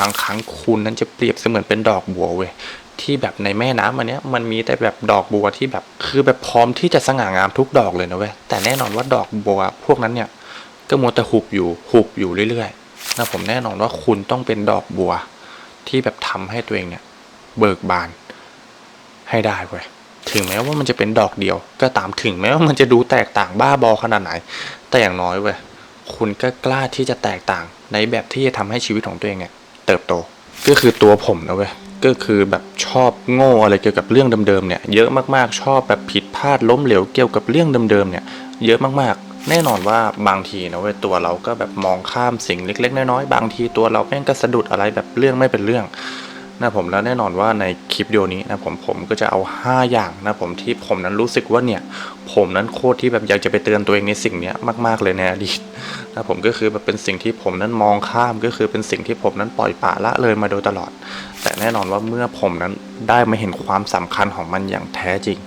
บางครั้งคุณนั้นจะเปรียบเสมือนเป็นดอกบัวเว้ยที่แบบในแม่น้ำอันเนี้ยมันมีแต่แบบดอกบัวที่แบบคือแบบพร้อมที่จะสง่างามทุกดอกเลยนะเว้ยแต่แน่นอนว่าดอกบัวพวกนั้นเนี่ยก็มัวแต่หุบอยู่หุบอยู่เรื่อยๆนะผมแน่นอนว่าคุณต้องเป็นดอกบัว ที่แบบทำให้ตัวเองเนี่ย เบิกบานให้ได้เว้ยถึงแม้ว่ามันจะเป็นดอกเดียว ก็ตามถึงแม้ว่ามันจะดูแตกต่างบ้าบอขนาดไหน แต่อย่างน้อยเว้ยคุณก็กล้าที่จะแตกต่างในแบบที่จะทำให้ชีวิตของตัวเองเนี่ย เติบโต ก็คือตัวผมนะเว้ยก็คือแบบชอบโง่อะไรเกี่ยวกับเรื่องเดิมๆเนี่ยเยอะมากๆชอบแบบผิดพลาดล้มเหลวเกี่ยวกับเรื่องเดิมๆเนี่ยเยอะมากๆ แน่นอนว่าบางทีนะเว้ยตัวเราก็แบบมองข้ามสิ่งเล็ก ๆ น้อยๆบางทีตัวเราแม่งก็สะดุดอะไรแบบเรื่องไม่เป็นเรื่อง นะผมแล้วแน่นอนว่าในคลิปวิดีโอนี้นะผมผมก็จะเอา 5 อย่างนะผมที่ผมนั้นรู้สึกว่าเนี่ย ผมนั้นโคตรที่แบบอยากจะไปเตือนตัวเองในสิ่งนี้มาก ๆเลยในอดีตนะผมก็คือแบบเป็นสิ่งที่ผมนั้นมองข้ามก็คือเป็นสิ่งที่ผมนั้นปล่อยปละละเลยมาโดยตลอด แต่แน่นอนว่าเมื่อผมนั้นได้มาเห็นความสำคัญของมันอย่างแท้จริง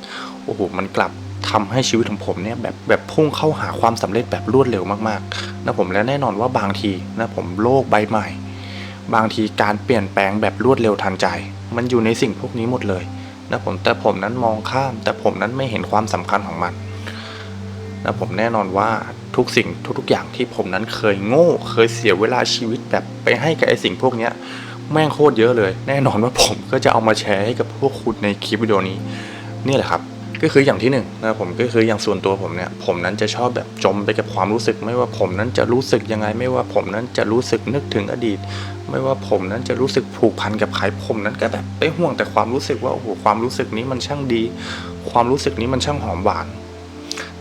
โอ้โหมันกลับทำให้ชีวิตของผมเนี่ยแบบแบบพุ่งเข้าหาความสำเร็จแบบรวดเร็วมากๆนะผมและแน่นอนว่าบางทีนะผมโลกใบใหม่ บางทีการเปลี่ยนแปลงแบบรวดเร็วทันใจ มันอยู่ในสิ่งพวกนี้หมดเลยนะผมแต่ผมนั้นมองข้าม แต่ผมนั้นไม่เห็นความสำคัญของมันนะผมแน่นอนว่าทุกสิ่งทุกๆอย่างที่ผมนั้นเคยโง่ เคยเสียเวลาชีวิตแบบไปให้กับไอ้สิ่งพวกเนี้ยแม่งโคตรเยอะเลย แน่นอนว่าผมก็จะเอามาแชร์ให้กับพวกคุณในคลิปวิดีโอนี้นี่แหละครับ ก็คืออย่างที่หนึ่งนะผมก็คืออย่างส่วนตัวผมเนี่ยผมนั้นจะชอบแบบจมไปกับความรู้สึก ไม่ว่าผมนั้นจะรู้สึกยังไง ไม่ว่าผมนั้นจะรู้สึกนึกถึงอดีต ไม่ว่าผมนั้นจะรู้สึกผูกพันกับใครผมนั้นก็แบบไปห่วงแต่ความรู้สึกว่าโอ้โหความรู้สึกนี้มันช่างดี ความรู้สึกนี้มันช่างหอมหวาน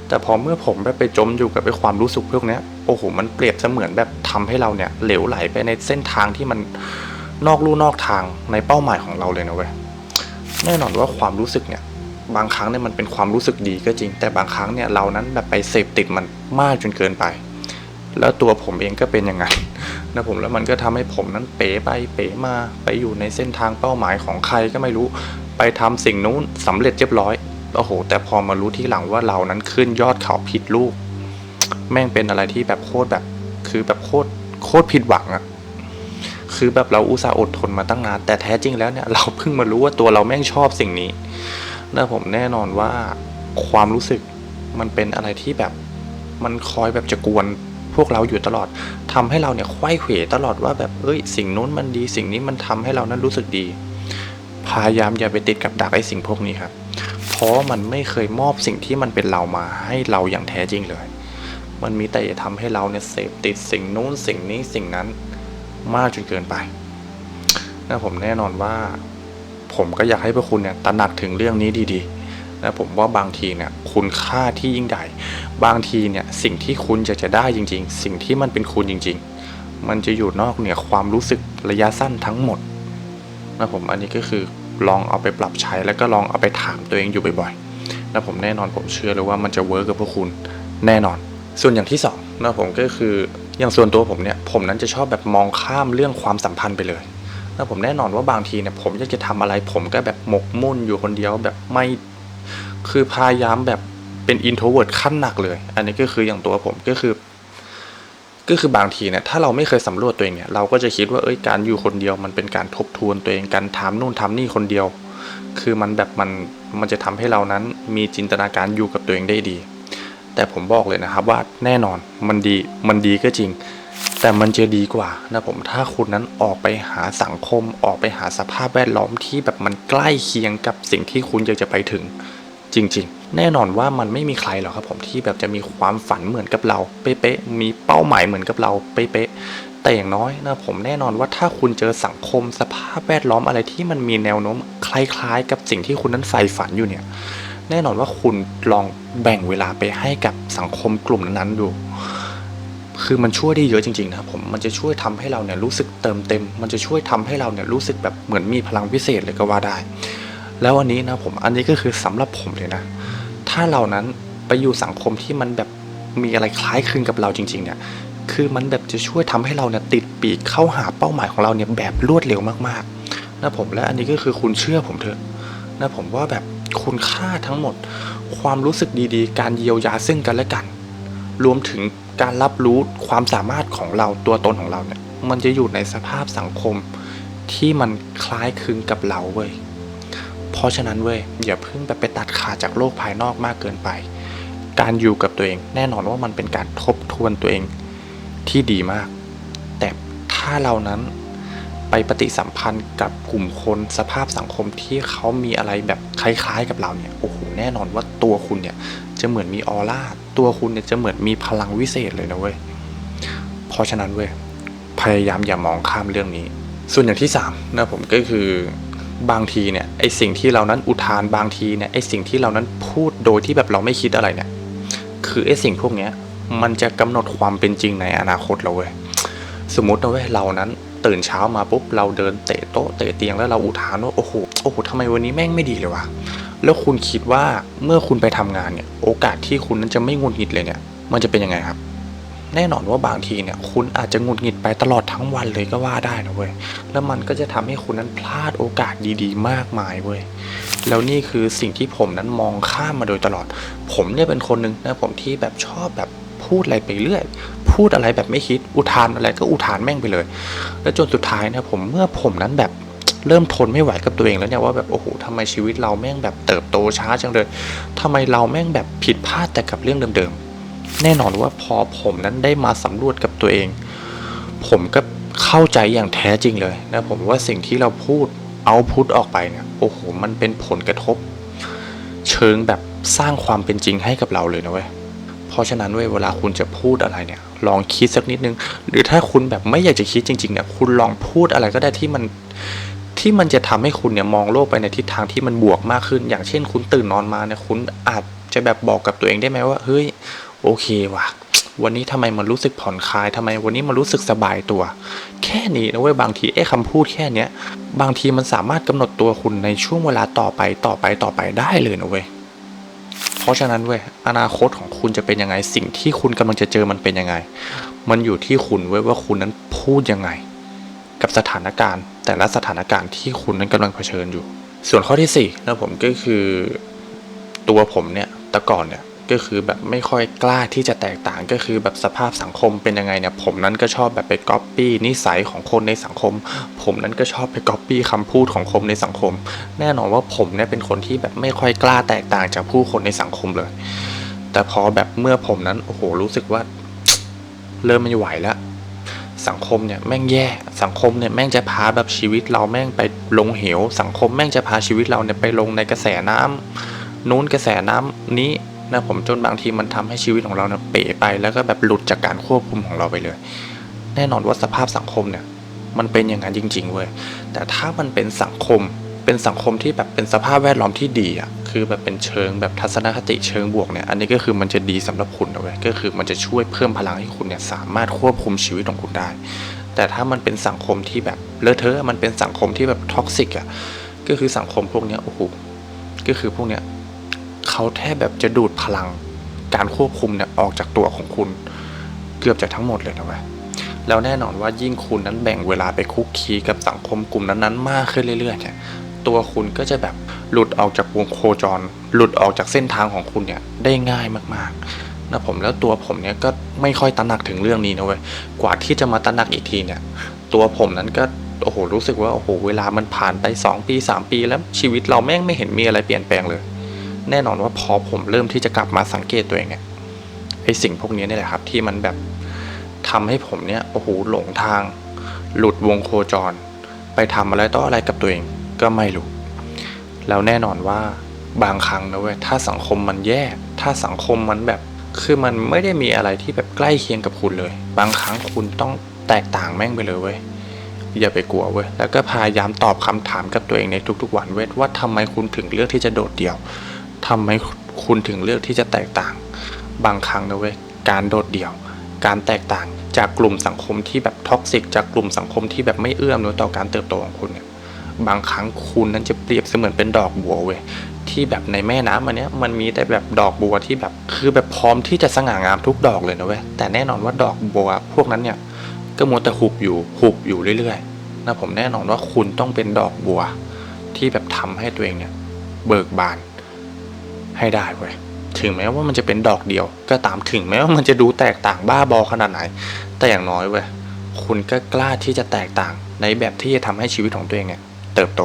แต่พอเมื่อผมไปไปจมอยู่กับไอ้ความรู้สึกพวกนี้โอ้โหมันเปรียบเสมือนแบบทำให้เราเนี่ยเหลวไหลไปในเส้นทางที่มันนอกลู่นอกทางในเป้าหมายของเราเลยนะเว้ยแน่นอนว่าความรู้สึกเนี่ย บางครั้งเนี่ยมันเป็นความรู้สึกดีก็จริง แต่บางครั้งเนี่ยเรานั้นแบบไปเสพติดมันมากจนเกินไป แล้วตัวผมเองก็เป็นอย่างนั้นนะผมแล้วมันก็ทำให้ผมนั้นเป๋ไปเป๋มาไปอยู่ในเส้นทางเป้าหมายของใครก็ไม่รู้ไปทำสิ่งนู้นสำเร็จเรียบร้อยโอ้โห แต่พอมารู้ที่หลังว่าเรานั้นขึ้นยอดเขาผิดลูก แม่งเป็นอะไรที่แบบโคตรแบบ คือแบบโคตรโคตรผิดหวังอะคือแบบเราอุตส่าห์อดทนมาตั้งนานแต่แท้จริงแล้วเนี่ยเราเพิ่งมารู้ว่าตัวเราแม่งชอบสิ่งนี้ นะผมแน่นอนว่าความรู้สึกมันเป็นอะไรที่แบบมันคอยแบบจะกวนพวกเราอยู่ตลอดทำให้เราเนี่ยไขว้เขวตลอดว่าแบบเอ้ย สิ่งนู้นมันดี สิ่งนี้มันทำให้เรานั้นรู้สึกดี พยายามอย่าไปติดกับดักไอ้สิ่งพวกนี้ครับ เพราะมันไม่เคยมอบสิ่งที่มันเป็นเรามาให้เราอย่างแท้จริงเลย มันมีแต่จะทำให้เราเนี่ยเสพติดสิ่งนู้นสิ่งนี้สิ่งนั้นมากจนเกินไปนะผมแน่นอนว่า ผมก็อยากให้พวกคุณเนี่ยตระหนักถึงเรื่องนี้ดีๆนะผมว่าบางทีเนี่ยคุณค่าที่ยิ่งใหญ่บางทีเนี่ยสิ่งที่คุณจะจะได้จริง ๆ สิ่งที่มันเป็นคุณจริง ๆ มันจะอยู่นอกเหนือความรู้สึกระยะสั้นทั้งหมดนะผมอันนี้ก็คือลองเอาไปปรับใช้แล้วก็ลองเอาไปถามตัวเองอยู่บ่อยๆนะผมแน่นอนผมเชื่อเลยว่ามันจะเวิร์กกับพวกคุณแน่นอน ส่วนอย่างที่สองนะผมก็คืออย่างส่วนตัวผมเนี่ยผมนั้นจะชอบแบบมองข้ามเรื่องความสัมพันธ์ไปเลย แล้วผมแน่นอนว่าบางทีเนี่ยผมอยากจะทำอะไร ผมก็แบบหมกมุ่นอยู่คนเดียวแบบไม่คือพยายามแบบเป็นอินโทรเวิร์ดขั้นหนักเลย อันนี้ก็คืออย่างตัวผมก็คือ ก็คือบางทีเนี่ยถ้าเราไม่เคยสำรวจตัวเองเนี่ยเราก็จะคิดว่าเอ้ยการอยู่คนเดียว มันเป็นการทบทวนตัวเองการถามนู่นทำนี่คนเดียว คือมันแบบมันมันจะทำให้เรานั้นมีจินตนาการอยู่กับตัวเองได้ดี แต่ผมบอกเลยนะครับว่าแน่นอนมันดีมันดีก็จริง แต่มันจะดีกว่านะผมถ้าคุณนั้นออกไปหาสังคมออกไปหาสภาพแวดล้อมที่แบบมันใกล้เคียงกับสิ่งที่คุณอยากจะไปถึงจริง ๆ แน่นอนว่ามันไม่มีใครหรอกครับผมที่แบบจะมีความฝันเหมือนกับเราเป๊ะๆมีเป้าหมายเหมือนกับเราเป๊ะๆแต่อย่างน้อยนะผมแน่นอนว่าถ้าคุณเจอสังคมสภาพแวดล้อมอะไรที่มันมีแนวโน้มคล้ายๆ กับสิ่งที่คุณนั้นใฝ่ฝันอยู่เนี่ย แน่นอนว่าคุณลองแบ่งเวลาไปให้กับสังคมกลุ่มนั้นๆดู คือมันช่วยได้เยอะจริงๆนะครับผมมันจะช่วยทำให้เราเนี่ยรู้สึกเติมเต็ม มันจะช่วยทำให้เราเนี่ยรู้สึกแบบเหมือนมีพลังพิเศษเลยก็ว่าได้ แล้วอันนี้นะผมอันนี้ก็คือสำหรับผมเลยนะ ถ้าเรานั้นไปอยู่สังคมที่มันแบบมีอะไรคล้ายคลึงกับเราจริง ๆ เนี่ยคือมันแบบจะช่วยทำให้เราเนี่ยติดปีกเข้าหาเป้าหมายของเราเนี่ยแบบรวดเร็วมากๆนะผมและอันนี้ก็คือคุณเชื่อผมเถอะนะผมว่าแบบคุณค่าทั้งหมด ความรู้สึกดีๆ การเยียวยาซึ่งกันและกัน รวมถึง การรับรู้ความสามารถของเราตัวตนของเราเนี่ย มันจะอยู่ในสภาพสังคมที่มันคล้ายคลึงกับเราเว้ย เพราะฉะนั้นเว้ยอย่าเพิ่งแบบไปตัดขาดจากโลกภายนอกมากเกินไป การอยู่กับตัวเองแน่นอนว่ามันเป็นการทบทวนตัวเองที่ดีมาก แต่ถ้าเรานั้น ไปปฏิสัมพันธ์กับกลุ่มคนสภาพสังคมที่เขามีอะไรแบบคล้ายๆกับเราเนี่ยโอ้โหแน่นอนว่าตัวคุณเนี่ยจะเหมือนมีออร่าตัวคุณเนี่ยจะเหมือนมีพลังวิเศษเลยนะเว้ยเพราะฉะนั้นเว้ยพยายามอย่ามองข้ามเรื่องนี้ ส่วนอย่างที่สามนะผมก็คือบางทีเนี่ยไอสิ่งที่เรานั้นอุทานบางทีเนี่ยไอสิ่งที่เรานั้นพูดโดยที่แบบเราไม่คิดอะไรเนี่ยคือไอสิ่งพวกเนี้ยมันจะกำหนดความเป็นจริงในอนาคตเราเว้ยสมมตินะเว้ยเรานั้น ตื่นเช้ามาปุ๊บเราเดินเตะโต๊ะเตะเตียงแล้วเราอุทานว่าโอ้โหโอ้โหทำไมวันนี้แม่งไม่ดีเลยวะแล้วคุณคิดว่าเมื่อคุณไปทำงานเนี่ย โอกาสที่คุณนั้นจะไม่งุนงิดเลยเนี่ย มันจะเป็นยังไงครับ แน่นอนว่าบางทีเนี่ย คุณอาจจะงุดหงิดไปตลอดทั้งวันเลยก็ว่าได้นะเว้ยแล้วมันก็จะทำให้คุณนั้นพลาดโอกาสดีๆ มากมายเว้ยแล้วนี่คือสิ่งที่ผมนั้นมองข้ามมาโดยตลอด ผมเนี่ยเป็นคนหนึ่งนะผมที่แบบชอบแบบพูดอะไรไปเรื่อย พูดอะไรแบบไม่คิดอุทานอะไรก็อุทานแม่งไปเลย แล้วจนสุดท้ายนะผมเมื่อผมนั้นแบบเริ่มทนไม่ไหวกับตัวเองแล้วเนี่ยว่าแบบโอ้โหทำไมชีวิตเราแม่งแบบเติบโตช้าจังเลยทำไมเราแม่งแบบผิดพลาดแต่กับเรื่องเดิมๆ แน่นอนว่าพอผมนั้นได้มาสำรวจกับตัวเอง ผมก็เข้าใจอย่างแท้จริงเลยนะผมว่าสิ่งที่เราพูดเอาพุทออกไปเนี่ยโอ้โหมันเป็นผลกระทบ เชิงแบบสร้างความเป็นจริงให้กับเราเลยนะเว้ยเพราะฉะนั้นเว้ยเวลาคุณจะพูดอะไรเนี่ย ลองคิดสักนิดนึง หรือถ้าคุณแบบไม่อยากจะคิดจริงๆเนี่ยคุณลองพูดอะไรก็ได้ที่มันที่มันจะทำให้คุณเนี่ยมองโลกไปในทิศทางที่มันบวกมากขึ้น อย่างเช่น คุณตื่นนอนมาเนี่ยคุณอาจจะแบบบอกกับตัวเองได้ไหมว่าเฮ้ยโอเคว่ะวันนี้ทำไมมันรู้สึกผ่อนคลายทำไมวันนี้มันรู้สึกสบายตัว แค่นี้นะเว้ยบางทีไอ้คำพูดแค่เนี้ยบางทีมันสามารถกำหนดตัวคุณในช่วงเวลาต่อไปต่อไปต่อไปได้เลยนะเว้ย ราะฉะนั้นเว้ยอนาคตของคุณจะเป็นยังไง สิ่งที่คุณกำลังจะเจอมันเป็นยังไง มันอยู่ที่คุณเว้ยว่าคุณนั้นพูดยังไง กับสถานการณ์ แต่ละสถานการณ์ที่คุณนั้นกำลังเผชิญอยู่ ส่วนข้อที่สี่นะผมก็คือ ตัวผมเนี่ยแต่ก่อนเนี่ย ก็คือแบบไม่ค่อยกล้าที่จะแตกต่างก็คือแบบสภาพสังคมเป็นยังไงเนี่ยผมนั้นก็ชอบแบบไปก๊อปปี้นิสัยของคนในสังคม ผมนั้นก็ชอบไปก๊อปปี้คำพูดของคนในสังคม แน่นอนว่าผมเนี่ยเป็นคนที่แบบไม่ค่อยกล้าแตกต่างจากผู้คนในสังคมเลย แต่พอแบบเมื่อผมนั้นโอ้โหรู้สึกว่า เริ่มไม่ไหวแล้วสังคมเนี่ยแม่งแย่ สังคมเนี่ยแม่งจะพาแบบชีวิตเราแม่งไปลงเหว สังคมแม่งจะพาชีวิตเราเนี่ยไปลงในกระแสน้ำนู้นกระแสน้ำนี้ นะผมจนบางทีมันทำให้ชีวิตของเราเนี่ยเป๋ไปแล้วก็แบบหลุดจากการควบคุมของเราไปเลย แน่นอนว่าสภาพสังคมเนี่ย มันเป็นอย่างนั้นจริง ๆเว้ยแต่ถ้ามันเป็นสังคมเป็นสังคมที่แบบเป็นสภาพแวดล้อมที่ดีอะคือแบบเป็นเชิงแบบทัศนคติเชิงบวกเนี่ยอันนี้ก็คือมันจะดีสำหรับคุณนะเว้ยก็คือมันจะช่วยเพิ่มพลังให้คุณเนี่ยสามารถควบคุมชีวิตของคุณได้ แต่ถ้ามันเป็นสังคมที่แบบเลอะเทอะมันเป็นสังคมที่แบบท็อกซิกอะก็คือสังคมพวกเนี้ยโอ้โหก็คือพวกเนี้ย เขาแทบแบบจะดูดพลังการควบคุมเนี่ยออกจากตัวของคุณ เกือบจะทั้งหมดเลยนะเว้ยแล้วแน่นอนว่ายิ่งคุณนั้นแบ่งเวลาไปคุกคีกับสังคมกลุ่มนั้นๆ มากขึ้นเรื่อยๆเนี่ยตัวคุณก็จะแบบหลุดออกจากวงโคจร หลุดออกจากเส้นทางของคุณเนี่ยได้ง่ายมากๆนะผมแล้วตัวผมเนี่ยก็ไม่ค่อยตระหนักถึงเรื่องนี้นะเว้ยกว่าที่จะมาตระหนักอีกทีเนี่ย ตัวผมนั้นก็โอ้โหรู้สึกว่าโอ้โหเวลามันผ่านไป 2 ปี 3 ปีแล้วชีวิตเราแม่งไม่เห็นมีอะไรเปลี่ยนแปลงเลย แน่นอนว่าพอผมเริ่มที่จะกลับมาสังเกตตัวเองเนี่ยไอสิ่งพวกนี้นี่แหละครับ ที่มันแบบทำให้ผมเนี่ยโอ้โหหลงทาง หลุดวงโคจร ไปทำอะไรต่ออะไรกับตัวเองก็ไม่รู้ แล้วแน่นอนว่าบางครั้งนะเว้ยถ้าสังคมมันแย่ ถ้าสังคมมันแบบคือมันไม่ได้มีอะไรที่แบบใกล้เคียงกับคุณเลย บางครั้งคุณต้องแตกต่างแม่งไปเลยเว้ยอย่าไปกลัวเว้ยแล้วก็พยายามตอบคำถามกับตัวเองในทุกๆวันเว้ยว่าทำไมคุณถึงเลือกที่จะโดดเดี่ยว ทำไมคุณถึงเลือกที่จะแตกต่าง บางครั้งนะเว้ยการโดดเดี่ยว การแตกต่างจากกลุ่มสังคมที่แบบท็อกซิกจากกลุ่มสังคมที่แบบไม่เอื้อมหนวยต่อการเติบโตของคุณเนี่ยบางครั้งคุณนั้นจะเปรียบเสมือนเป็นดอกบัวเว้ยที่แบบในแม่น้ำอันเนี้ยมันมีแต่แบบดอกบัวที่แบบคือแบบพร้อมที่จะสง่างามทุกดอกเลยนะเว้ยแต่แน่นอนว่าดอกบัว พวกนั้นเนี่ยก็มัวแต่หุบอยู่หุบอยู่เรื่อยๆนะผมแน่นอนว่าคุณต้องเป็นดอกบัว ที่แบบทำให้ตัวเองเนี่ยเบิกบาน ให้ได้เว้ยถึงแม้ว่ามันจะเป็นดอกเดียว ก็ตามถึงแม้ว่ามันจะดูแตกต่างบ้าบอขนาดไหน แต่อย่างน้อยเว้ยคุณก็กล้าที่จะแตกต่างในแบบที่จะทำให้ชีวิตของตัวเองเนี่ยเติบโต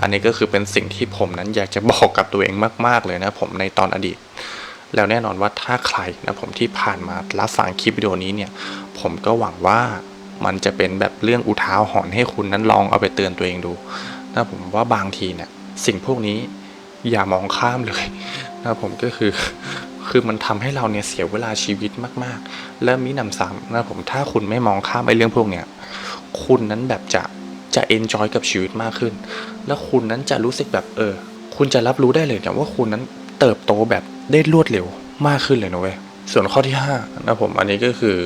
อันนี้ก็คือเป็นสิ่งที่ผมนั้นอยากจะบอกกับตัวเองมาก ๆเลยนะผมในตอนอดีต แล้วแน่นอนว่าถ้าใครนะผมที่ผ่านมารับฟังคลิปวิดีโอนี้เนี่ย ผมก็หวังว่ามันจะเป็นแบบเรื่องอุทาหรณ์ให้คุณนั้นลองเอาไปเตือนตัวเองดูนะผมว่าบางทีเนี่ยสิ่งพวกนี้ อย่ามองข้ามเลยนะผมก็คือคือมันทำให้เราเนี่ยเสียเวลาชีวิตมาก ๆ และมีหนำซ้ำนะผมถ้าคุณไม่มองข้ามไอ้เรื่องพวกเนี้ยคุณนั้นแบบจะจะเอนจอยกับชีวิตมากขึ้น แล้วคุณนั้นจะรู้สึกแบบเออ คุณจะรับรู้ได้เลยนี่ยว่าคุณนั้นเติบโตแบบได้รวดเร็วมากขึ้นเลยนะเว้ยส่วนข้อที่ห้านะผมอันนี้ก็คือ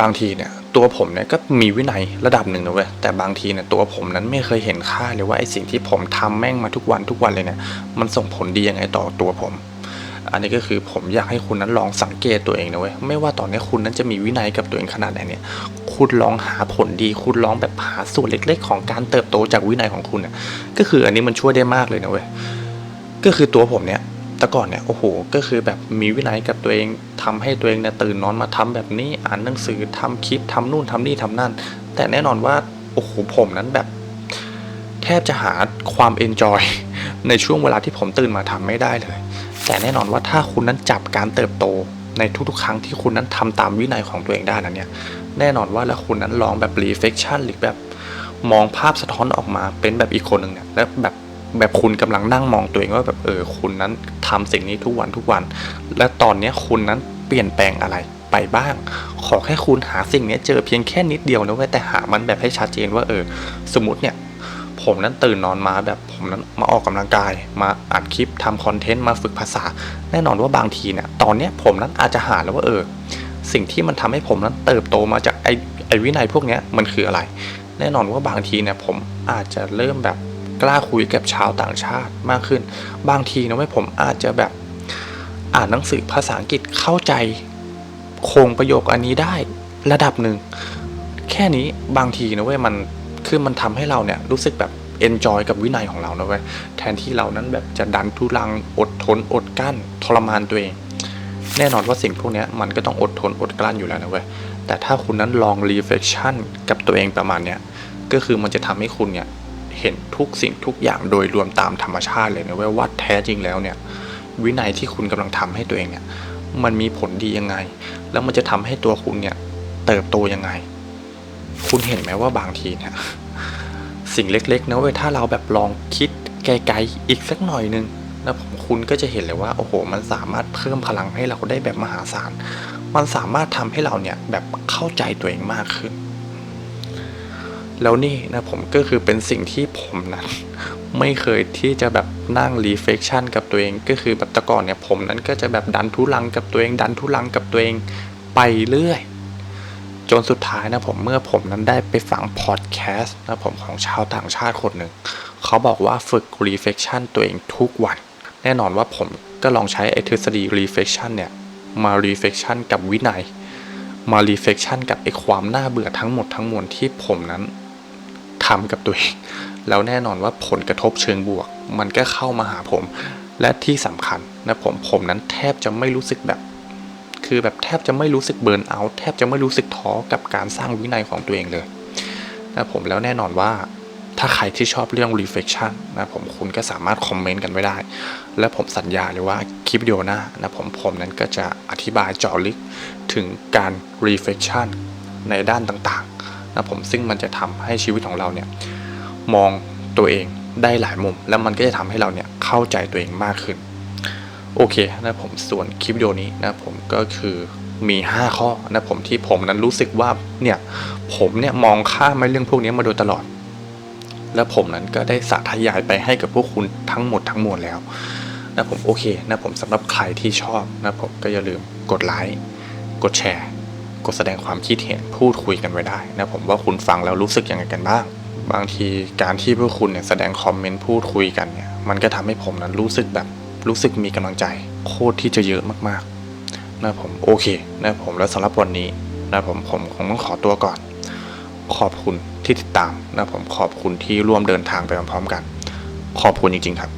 บางทีเนี่ยตัวผมเนี่ยก็มีวินัยระดับหนึ่งนะเว้ยแต่บางทีเนี่ยตัวผมนั้นไม่เคยเห็นค่าเลยว่าไอ้สิ่งที่ผมทำแม่งมาทุกวันทุกวันเลยเนี่ยมันส่งผลดียังไงต่อตัวผม อันนี้ก็คือผมอยากให้คุณนั้นลองสังเกตตัวเองนะเว้ยไม่ว่าตอนนี้คุณนั้นจะมีวินัยกับตัวเองขนาดไหนเนี่ยคุณลองหาผลดี คุณลองแบบหาส่วนเล็ก ๆ ของการเติบโตจากวินัยของคุณเนี่ยก็คืออันนี้มันช่วยได้มากเลยนะเว้ยก็คือตัวผมเนี่ย แต่ก่อนเนี่ยโอ้โห ก็คือแบบมีวินัยกับตัวเองทำให้ตัวเองเนี่ยตื่นนอนมาทำแบบนี้อ่านหนังสือทำคลิปทำนู่นทำนี่ทำนั่น แต่แน่นอนว่าโอ้โหผมนั้นแบบ แทบจะหาความเอนจอยในช่วงเวลาที่ผมตื่นมาทำไม่ได้เลย แต่แน่นอนว่าถ้าคุณนั้นจับการเติบโตในทุกๆ ครั้งที่คุณนั้นทำตามวินัยของตัวเองได้นั้นเนี่ยแน่นอนว่าแล้วคุณนั้นลองแบบ reflection หรือแบบมองภาพสะท้อนออกมาเป็นแบบอีกคนหนึ่งเนี่ยแล้วแบบ แบบคุณกำลังนั่งมองตัวเองว่าแบบเออคุณนั้นทำสิ่งนี้ทุกวันทุกวัน และตอนเนี้คุณนั้นเปลี่ยนแปลงอะไรไปบ้าง ขอแค่คุณหาสิ่งนี้เจอเพียงแค่นิดเดียวนะเว้ยแต่หามันแบบให้ชัดเจนว่าเออ สมมติเนี่ย ผมนั้นตื่นนอนมาแบบผมนั้นมาออกกำลังกาย มาอัดคลิปทำคอนเทนต์มาฝึกภาษา แน่นอนว่าบางทีเนี่ยตอนเนี้ยผมนั้นอาจจะหาแล้วว่าเออ สิ่งที่มันทำให้ผมนั้นเติบโตมาจากไอไอวินัยพวกเนี้ยมันคืออะไร แน่นอนว่าบางทีเนี่ยผมอาจจะเริ่มแบบ กล้าคุยกับชาวต่างชาติมากขึ้น บางทีนะเว้ผมอาจจะแบบอ่านหนังสือภาษาอังกฤษเข้าใจโครงประโยคอันนี้ได้ระดับหนึ่ง แค่นี้บางทีนะเว้ยมันคือมันทำให้เราเนี่ยรู้สึกแบบเอนจอยกับวินัยของเรานะเว้ยแทนที่เรานั้นแบบจะดันทุลังอดทนอดกลั้นทรมานตัวเอง แน่นอนว่าสิ่งพวกนี้มันก็ต้องอดทนอดกลั้นอยู่แล้วนะเว้ยแต่ถ้าคุณนั้นลอง reflection กับตัวเองประมาณเนี้ยก็คือมันจะทำให้คุณเนี่ย เห็นทุกสิ่งทุกอย่างโดยรวมตามธรรมชาติเลยนะเว้ยว่าแท้จริงแล้วเนี่ย วินัยที่คุณกำลังทำให้ตัวเองเนี่ย มันมีผลดียังไง แล้วมันจะทำให้ตัวคุณเนี่ย เติบโตยังไง คุณเห็นไหมว่าบางทีเนี่ยสิ่งเล็กๆนะเว้ยถ้าเราแบบลองคิดไกลๆอีกสักหน่อยนึงนะผมคุณก็จะเห็นเลยว่าโอ้โห มันสามารถเพิ่มพลังให้เราได้แบบมหาศาล มันสามารถทำให้เราเนี่ยแบบเข้าใจตัวเองมากขึ้น แล้วนี่นะผมก็คือเป็นสิ่งที่ผมนั้นไม่เคยที่จะแบบนั่ง reflection กับตัวเอง ก็คือแบบแต่ก่อนเนี่ยผมนั้นก็จะแบบดันทุลังกับตัวเอง ดันทุลังกับตัวเองไปเรื่อย จนสุดท้ายนะผมเมื่อผมนั้นได้ไปฟังพอดแคสต์นะผมของชาวต่างชาติคนหนึ่ง เขาบอกว่าฝึก reflection ตัวเองทุกวัน แน่นอนว่าผมก็ลองใช้ไอทฤษฎี reflection เนี่ยมา reflection กับวินัย มา reflection กับไอความน่าเบื่อทั้งหมดทั้งมวลที่ผมนั้น ทำกับตัวเอง แล้วแน่นอนว่าผลกระทบเชิงบวก มันก็เข้ามาหาผม และที่สำคัญนะผมผมนั้นแทบจะไม่รู้สึกแบบ คือแบบแทบจะไม่รู้สึกเบิร์นเอาท์แทบจะไม่รู้สึกท้อกับการสร้างวินัยของตัวเองเลยนะผมแล้วแน่นอนว่าถ้าใครที่ชอบเรื่อง reflection นะผมคุณก็สามารถคอมเมนต์กันไว้ได้ และผมสัญญาเลยว่าคลิปวิดีโอหน้านะผมผมนั้นก็จะอธิบายเจาะลึกถึงการ reflection ในด้านต่างๆ นะผมซึ่งมันจะทำให้ชีวิตของเราเนี่ยมองตัวเองได้หลายมุม แล้วมันก็จะทำให้เราเนี่ยเข้าใจตัวเองมากขึ้น โอเคนะผมส่วนคลิปวิดีโอนี้นะผมก็คือมี 5 ข้อนะผมที่ผมนั้นรู้สึกว่าเนี่ยผมเนี่ยมองข้ามไม่เรื่องพวกนี้มาโดยตลอด และผมนั้นก็ได้สาธยายไปให้กับพวกคุณทั้งหมดทั้งมวลแล้วนะผมโอเคนะผมสำหรับใครที่ชอบนะผมก็อย่าลืมกดไลค์กดแชร์ กดแสดงความคิดเห็นพูดคุยกันไว้ได้นะผมว่าคุณฟังแล้วรู้สึกยังไงกันบ้าง บางทีการที่พวกคุณเนี่ยแสดงคอมเมนต์พูดคุยกันเนี่ยมันก็ทำให้ผมนั้นรู้สึกแบบรู้สึกมีกำลังใจ โคตรที่จะเยอะมากๆนะผมโอเคนะผมแล้วสำหรับวันนี้นะผมผมคงต้องขอตัวก่อน ขอบคุณที่ติดตามนะผมขอบคุณที่ร่วมเดินทางไปพร้อมๆกัน ขอบคุณจริงๆครับ